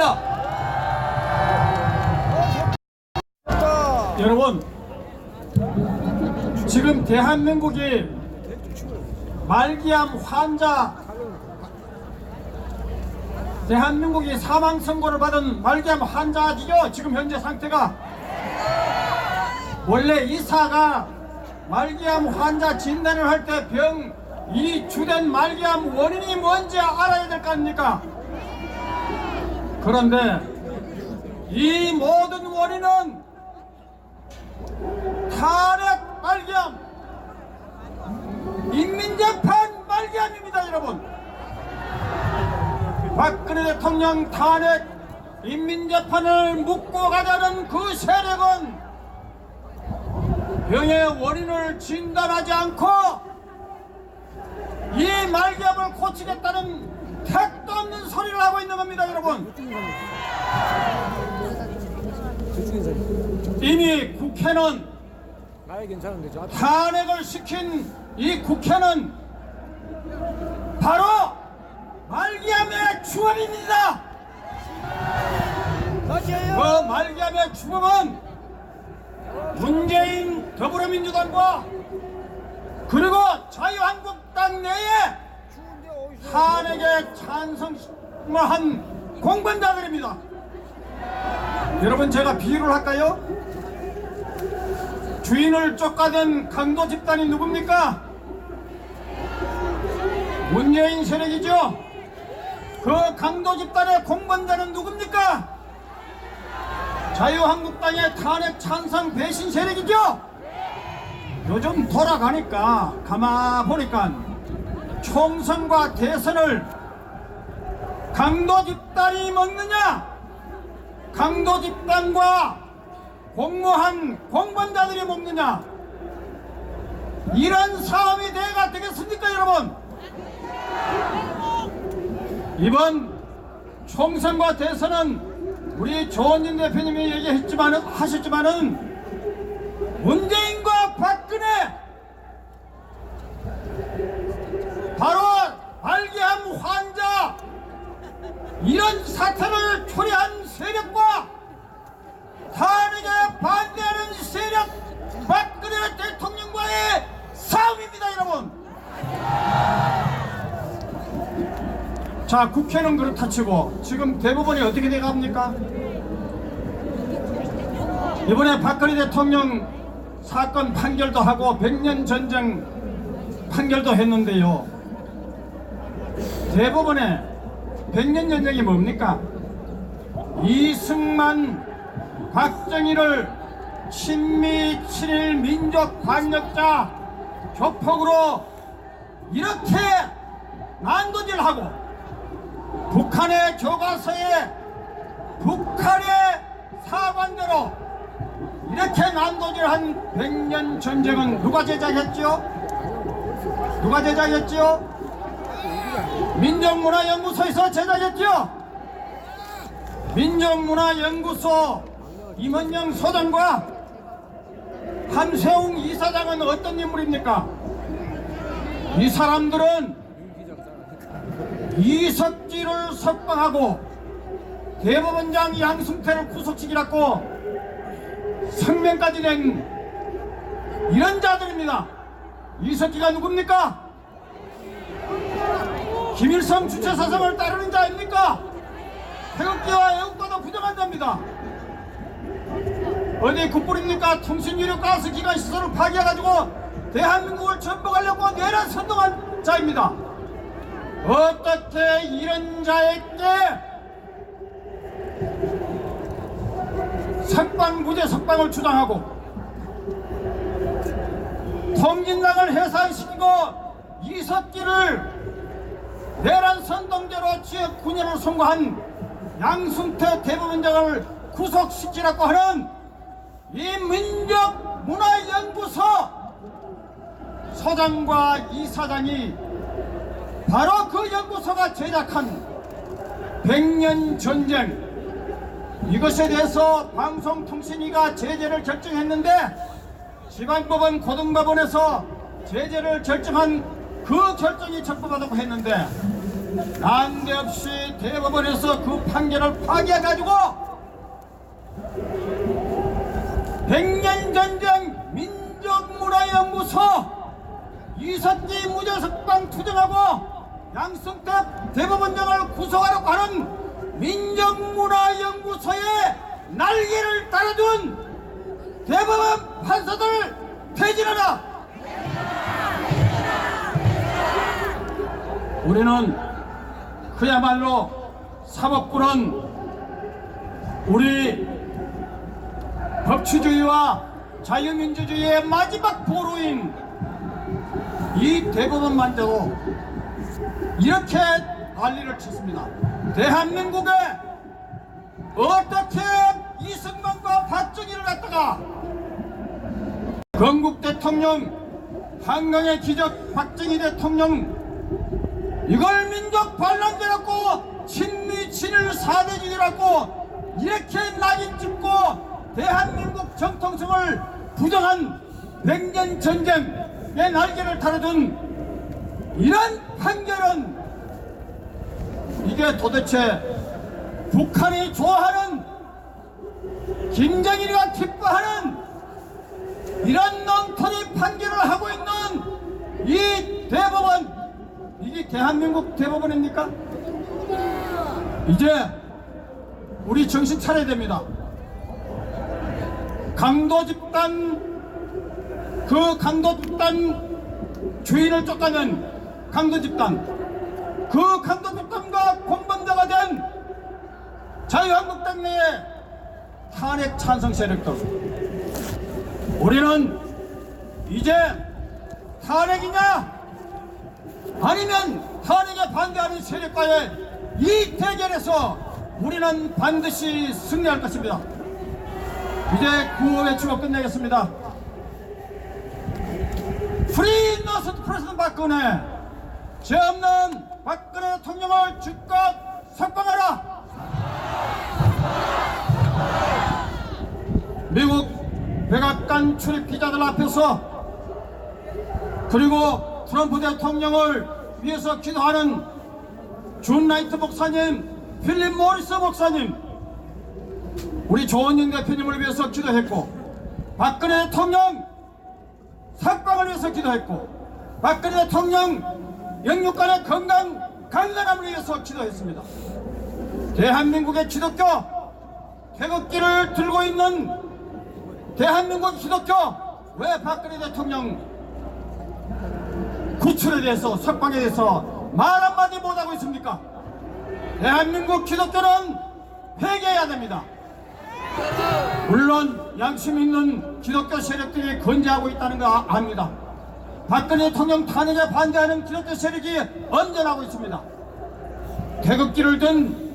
있습니다. 여러분 지금 대한민국이 말기암 환자 대한민국이 사망 선고를 받은 말기암 환자지요 지금 현재 상태가 원래 의사가 말기암 환자 진단을 할 때 병 이 주된 말기암 원인이 뭔지 알아야 될 거 아닙니까 그런데 이 모든 원인은 탄핵 말기암 인민재판 말기암입니다 여러분. 박근혜 대통령 탄핵 인민재판을 묻고 가자는 그 세력은 병의 원인을 진단하지 않고 이 말기암을 고치겠다는 택 도 없는 소리를 하고 있는 겁니다 여러분. 이미 국회는 탄핵을 시킨 이 국회는 바로 말기암의 주범입니다. 그 말기암의 주범은 문재인 더불어민주당과 그리고 자유한국당 내에 탄핵에 찬성한 공범자들입니다. 여러분 제가 비유를 할까요? 주인을 쫓아낸 강도 집단이 누굽니까? 문재인 세력이죠. 그 강도 집단의 공범자는 누굽니까? 자유한국당의 탄핵 찬성 배신 세력이죠. 요즘 돌아가니까 가만 보니까 총선과 대선을 강도 집단이 먹느냐? 강도 집단과 공무한 공범자들이 먹느냐 이런 싸움이 대가 되겠습니까 여러분 이번 총선과 대선은 우리 조원진 대표님이 얘기했지만 하셨지만은 문재인과 박근혜 바로 말기암 환자 이런 사태를 초래한 세력과 탄핵에 반대하는 세력 박근혜 대통령과의 싸움입니다 여러분. 자 국회는 그렇다 치고 지금 대법원이 어떻게 돼갑니까? 이번에 박근혜 대통령 사건 판결도 하고 백년 전쟁 판결도 했는데요. 대법원에 백년 전쟁이 뭡니까 이승만 박정희를 친미 친일 민족 반역자 조폭으로 이렇게 난도질하고 북한의 교과서에 북한의 사관대로 이렇게 난도질한 백년 전쟁은 누가 제작했지요? 누가 제작했지요? 민족문화연구소에서 제작했지요? 민족문화연구소 임원영 소장과 한세웅 이사장은 어떤 인물입니까? 이 사람들은 이석기를 석방하고 대법원장 양승태를 구속시키라고 성명까지 낸 이런 자들입니다. 이석기가 누굽니까? 김일성 주체 사상을 따르는 자입니까? 태극기와 애국가도 부정한 자입니다. 어디 국부입니까? 통신유력 가스 기관 시설을 파괴해가지고 대한민국을 전복하려고 내란 선동한 자입니다. 어떻게 이런 자에게 석방 무죄 석방을 주장하고 통진당을 해산시키고 이석기를 내란 선동죄로 지역 9년을 선고한 양승태 대법원장을 구속시키라고 하는 이 민족문화연구소 소장과 이사장이 바로 그 연구소가 제작한 백년 전쟁. 이것에 대해서 방송통신위가 제재를 결정했는데 지방법원 고등법원에서 제재를 결정한 그 결정이 적법하다고 했는데 난데없이 대법원에서 그 판결을 파기해가지고 백년 전쟁 민족문화연구소 이석기 무죄석방 투쟁하고 양승택 대법원장을 구속하려고 하는 민족문화연구소의 날개를 따라준 대법원 판사들 퇴진하라! 우리는 그야말로 사법부는 우리 법치주의와 자유민주주의의 마지막 보루인 이 대법원만저도 이렇게 난리를 쳤습니다. 대한민국에 어떻게 이승만과 박정희를 갖다가 건국 대통령 한강의 기적 박정희 대통령 이걸 민족 반란죄라고 친미 친일 사대주의라고 이렇게 낙인 찍고 대한민국 정통성을 부정한 백년 전쟁의 날개를 달아준 이런 판결은 이게 도대체 북한이 좋아하는 김정일이가 기뻐하는 이런 엉터리 판결을 하고 있는 이 대법원 대한민국 대법원입니까? 이제 우리 정신 차려야 됩니다. 강도 집단 그 강도 집단 주인을 쫓아낸 강도 집단 그 강도 집단과 공범자가 된 자유한국당 내의 탄핵 찬성 세력들 우리는 이제 탄핵이냐 아니면 탄핵에 반대하는 세력과의 이 대결에서 우리는 반드시 승리할 것입니다. 이제 구호 외치고 끝내겠습니다. 프리 노스 프레sident 박근혜 죄 없는 박근혜 대통령을 즉각 석방하라 미국 백악관 출입 기자들 앞에서 그리고 트럼프 대통령을 위해서 기도하는 존 라이트 목사님, 필립 모리스 목사님, 우리 조원영 대표님을 위해서 기도했고, 박근혜 대통령 석방을 위해서 기도했고, 박근혜 대통령 영육간의 건강 강건함을 위해서 기도했습니다. 대한민국의 기독교 태극기를 들고 있는 대한민국 기독교 왜 박근혜 대통령 구출에 대해서 석방에 대해서 말 한마디 못하고 있습니까? 대한민국 기독교는 회개해야 됩니다. 물론 양심 있는 기독교 세력들이 건재하고 있다는 거 아- 압니다. 박근혜 대통령 탄핵에 반대하는 기독교 세력이 언전하고 있습니다. 태극기를 든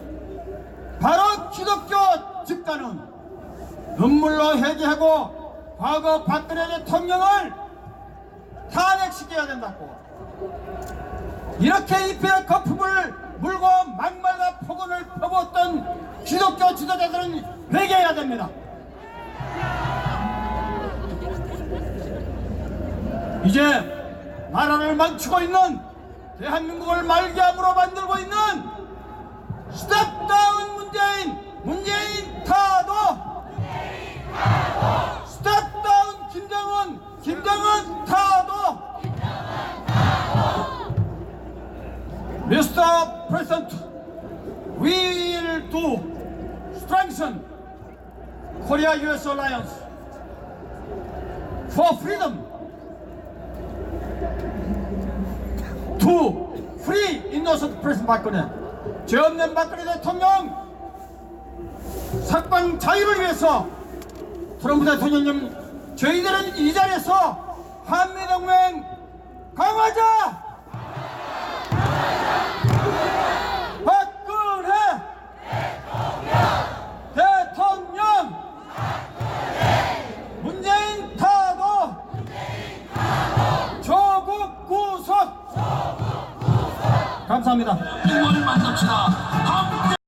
바로 기독교 집단은 눈물로 회개하고 과거 박근혜 대통령을 탄핵시켜야 된다고 이렇게 입에 거품을 물고 막말과 폭언을 퍼부었던 기독교 지도자들은 회개해야 됩니다. 이제 나라를 망치고 있는 대한민국을 말기암으로 만들고 있는 스텝다운 문재인 문재인 타도 스텝다운 김정은 김정은 타도 Mr. President we will do strengthen Korea US alliance for freedom to free innocent President 박근혜 죄 없는 박근혜 대통령 석방 자유를 위해서 트럼프 대통령님 저희들은 이 자리에서 한미동맹 강화자